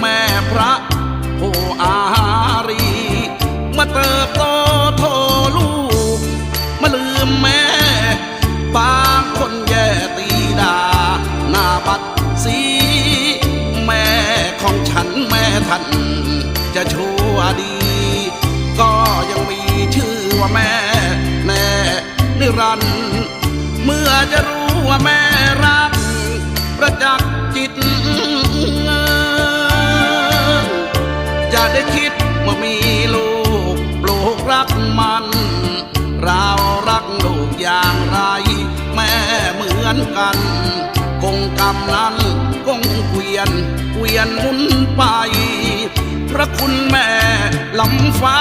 แม่พระผู้อารี มาเติบโตโทลูก มาลืมแม่บางคนแย่ตีดาหน้าบัดสีแม่ของฉันแม่ท่านจะชั่วดี ก็ยังมีชื่อว่าแม่แน่นิรันดร์เมื่อจะรู้ว่าแม่รัก จะได้คิดว่ามีลูกปลูกรักมัน เรารักลูกอย่างไร แม่เหมือนกัน คงกรรมนั้นคงเกวียนเกวียนหมุนไป พระคุณแม่ลำฟ้า